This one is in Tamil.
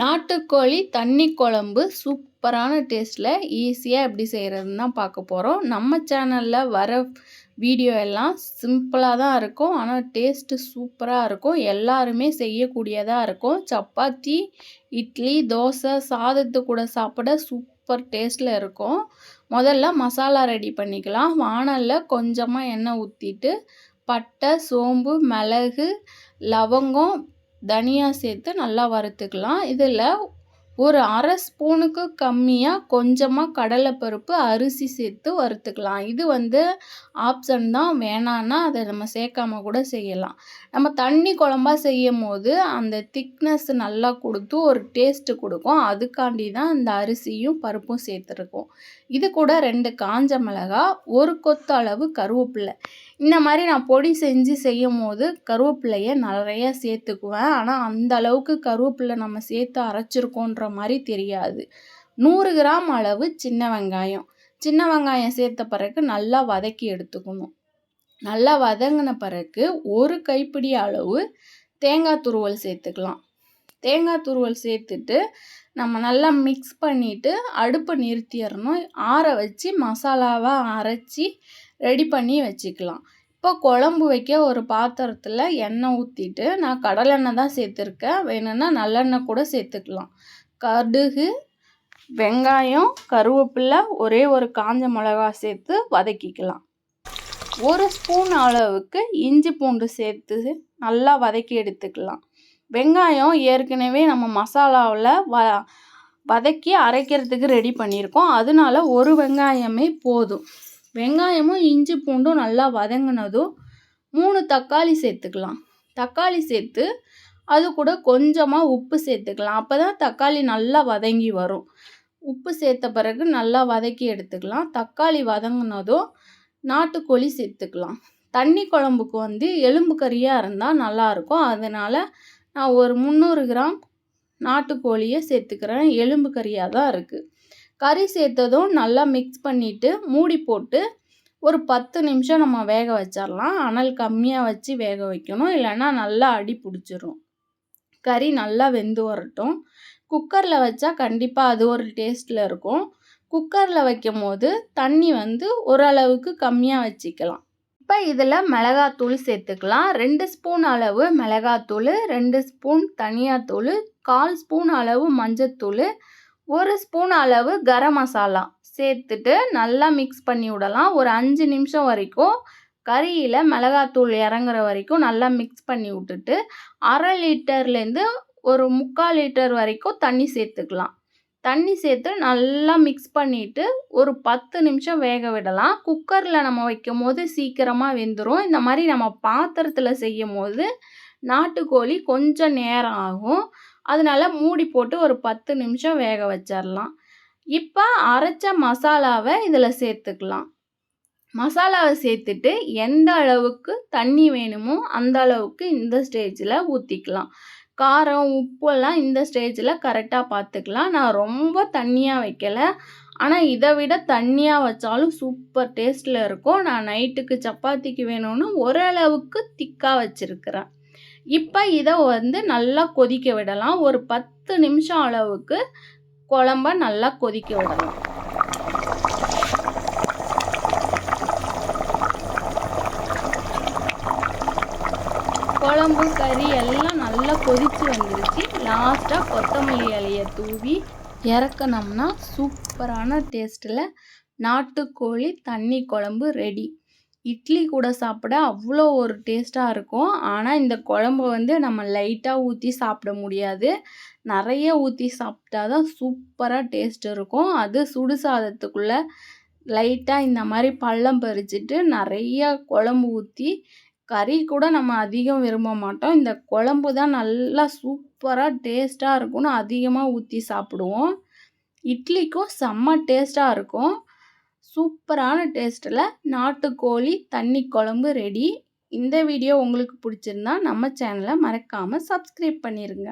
நாட்டுக்கோழி தண்ணி குழம்பு சூப்பரான டேஸ்ட்டில் ஈஸியாக எப்படி செய்கிறதுன்னு தான் பார்க்க போகிறோம் நம்ம சேனலில் வர வீடியோ எல்லாம் சிம்பிளாக தான் இருக்கும். ஆனால் டேஸ்ட்டு சூப்பராக இருக்கும். எல்லாருமே செய்யக்கூடியதாக இருக்கும். சப்பாத்தி இட்லி தோசை சாதத்து கூட சாப்பிட சூப்பர் டேஸ்ட்டில் இருக்கும். முதல்ல மசாலா ரெடி பண்ணிக்கலாம். வானலில் கொஞ்சமாக எண்ணெய் ஊற்றிட்டு பட்டை சோம்பு மிளகு லவங்கம் தனியா சேர்த்து நல்லா வறுத்துக்கலாம். இதில் ஒரு அரை ஸ்பூனுக்கு கம்மியாக கொஞ்சமாக கடலைப்பருப்பு அரிசி சேர்த்து வறுத்துக்கலாம். இது வந்து ஆப்ஷன் தான். வேணான்னா அதை நம்ம சேர்க்காம கூட செய்யலாம். நம்ம தண்ணி குழம்பா செய்யும் போது அந்த திக்னஸ் நல்லா கொடுத்து ஒரு டேஸ்ட்டு கொடுக்கும். அதுக்காண்டி தான் இந்த அரிசியும் பருப்பும் சேர்த்துருக்கோம். இது கூட ரெண்டு காஞ்ச மிளகா ஒரு கொத்து அளவு கருவேப்பில்லை இந்த மாதிரி நான் பொடி செஞ்சு செய்யும் போது கருவேப்பிலையை நிறைய சேர்த்துக்குவேன். ஆனால் அந்த அளவுக்கு கருவேப்பிலை நம்ம சேர்த்து அரைச்சிருக்கோன்ற மாதிரி தெரியாது. நூறு கிராம் அளவு சின்ன வெங்காயம். சின்ன வெங்காயம் சேர்த்த பிறகு நல்லா வதக்கி எடுத்துக்கணும். நல்லா வதங்கின பிறகு ஒரு கைப்பிடி அளவு தேங்காய் துருவல் சேர்த்துக்கலாம். தேங்காய் துருவல் சேர்த்துட்டு நம்ம நல்லா மிக்ஸ் பண்ணிவிட்டு அடுப்பை நிறுத்திடணும். ஆற வச்சு மசாலாவாக அரைச்சி ரெடி பண்ணி வச்சுக்கலாம். இப்போ குழம்பு வைக்க ஒரு பாத்திரத்தில் எண்ணெய் ஊற்றிட்டு நான் கடலெண்ணெய் தான் சேர்த்துருக்கேன். வேணும்னா நல்லெண்ணெய் கூட சேர்த்துக்கலாம். கடுகு வெங்காயம் கருவேப்பிலை ஒரே ஒரு காஞ்ச மிளகா சேர்த்து வதக்கிக்கலாம். ஒரு ஸ்பூன் அளவுக்கு இஞ்சி பூண்டு சேர்த்து நல்லா வதக்கி எடுத்துக்கலாம். வெங்காயம் ஏற்கனவே நம்ம மசாலாவில் வ வதக்கி அரைக்கிறதுக்கு ரெடி பண்ணியிருக்கோம். அதனால ஒரு வெங்காயமே போதும். வெங்காயமும் இஞ்சி பூண்டும் நல்லா வதங்கினதும் மூணு தக்காளி சேர்த்துக்கலாம். தக்காளி சேர்த்து அது கூட கொஞ்சமாக உப்பு சேர்த்துக்கலாம். அப்போ தான் தக்காளி நல்லா வதங்கி வரும். உப்பு சேர்த்த பிறகு நல்லா வதக்கி எடுத்துக்கலாம். தக்காளி வதங்கினதும் நாட்டுக்கோழி சேர்த்துக்கலாம். தண்ணி குழம்புக்கு வந்து எலும்பு கறியாக இருந்தால் நல்லாயிருக்கும் அதனால் நான் ஒரு முந்நூறு கிராம் நாட்டுக்கோழியை சேர்த்துக்கிறேன். எலும்பு கறியாக தான் இருக்குது கறி சேர்த்ததும் நல்லா மிக்ஸ் பண்ணிவிட்டு மூடி போட்டு ஒரு பத்து நிமிஷம் நம்ம வேக வச்சிடலாம் அனல் கம்மியாக வச்சு வேக வைக்கணும். இல்லைன்னா நல்லா அடி பிடிச்சிரும். கறி நல்லா வெந்து வரட்டும். குக்கரில் வச்சா கண்டிப்பாக அது ஒரு டேஸ்ட்டில் இருக்கும். குக்கரில் வைக்கும் போது தண்ணி வந்து ஓரளவுக்கு கம்மியாக வச்சுக்கலாம். இப்போ இதில் மிளகாத்தூள் சேர்த்துக்கலாம். ரெண்டு ஸ்பூன் அளவு மிளகாத்தூள் ரெண்டு ஸ்பூன் தனியாத்தூள் கால் ஸ்பூன் அளவு மஞ்சத்தூள் ஒரு ஸ்பூன் அளவு கரம் மசாலா சேர்த்துட்டு நல்லா மிக்ஸ் பண்ணி விடலாம். ஒரு அஞ்சு நிமிஷம் வரைக்கும் கறியில் மிளகாத்தூள் இறங்குற வரைக்கும் நல்லா மிக்ஸ் பண்ணி விட்டுட்டு அரை லிட்டர்லேருந்து ஒரு முக்கால் லிட்டர் வரைக்கும் தண்ணி சேர்த்துக்கலாம். தண்ணி சேர்த்து நல்லா மிக்ஸ் பண்ணிவிட்டு ஒரு பத்து நிமிஷம் வேக விடலாம். குக்கரில் நம்ம வைக்கும் போது சீக்கிரமாக வெந்துடும் இந்த மாதிரி நம்ம பாத்திரத்தில் செய்யும் போது நாட்டுக்கோழி கொஞ்சம் நேரம் ஆகும். அதனால் மூடி போட்டு ஒரு பத்து நிமிஷம் வேக வச்சிடலாம் இப்போ அரைச்ச மசாலாவை இதில் சேர்த்துக்கலாம். மசாலாவை சேர்த்துட்டு எந்த அளவுக்கு தண்ணி வேணுமோ அந்த அளவுக்கு இந்த ஸ்டேஜில் ஊற்றிக்கலாம் காரம் உப்பெல்லாம் இந்த ஸ்டேஜில் கரெக்டாக பார்த்துக்கலாம் நான் ரொம்ப தண்ணியாக வைக்கலை. ஆனால் இதை விட தண்ணியாக வச்சாலும் சூப்பர் டேஸ்ட்டில் இருக்கும். நான் நைட்டுக்கு சப்பாத்திக்கு வேணும்னு ஓரளவுக்கு திக்காக வச்சுருக்கிறேன். இப்போ இதை வந்து நல்லா கொதிக்க விடலாம். ஒரு பத்து நிமிஷம் அளவுக்கு குழம்ப நல்லா கொதிக்க விடலாம். குழம்பு கறி எல்லாம் நல்லா கொதித்து வந்துருச்சு. லாஸ்ட்டாக கொத்தமல்லி இலையை தூவி இறக்கணும்னா சூப்பரான டேஸ்ட்டில் நாட்டுக்கோழி தண்ணி குழம்பு ரெடி இட்லி கூட சாப்பிட அவ்வளோ ஒரு டேஸ்ட்டாக இருக்கும். ஆனால் இந்த குழம்பு வந்து நம்ம லைட்டாக ஊற்றி சாப்பிட முடியாது. நிறைய ஊற்றி சாப்பிட்டா தான் சூப்பராக டேஸ்ட் இருக்கும். அது சுடு சாதத்துக்குள்ளே லைட்டாக இந்த மாதிரி பள்ளம் பறிச்சுட்டு நிறைய குழம்பு ஊற்றி கறி கூட நம்ம அதிகம் விரும்ப மாட்டோம். இந்த குழம்பு தான் நல்லா சூப்பராக டேஸ்ட்டாக இருக்கும்னு அதிகமாக ஊற்றி சாப்பிடுவோம். இட்லிக்கும் செம்ம டேஸ்ட்டாக இருக்கும். சூப்பரான டேஸ்ட்டில் நாட்டுக்கோழி தண்ணி குழம்பு ரெடி இந்த வீடியோ உங்களுக்கு பிடிச்சிருந்தா நம்ம சேனலை மறக்காமல் சப்ஸ்கிரைப் பண்ணிடுங்க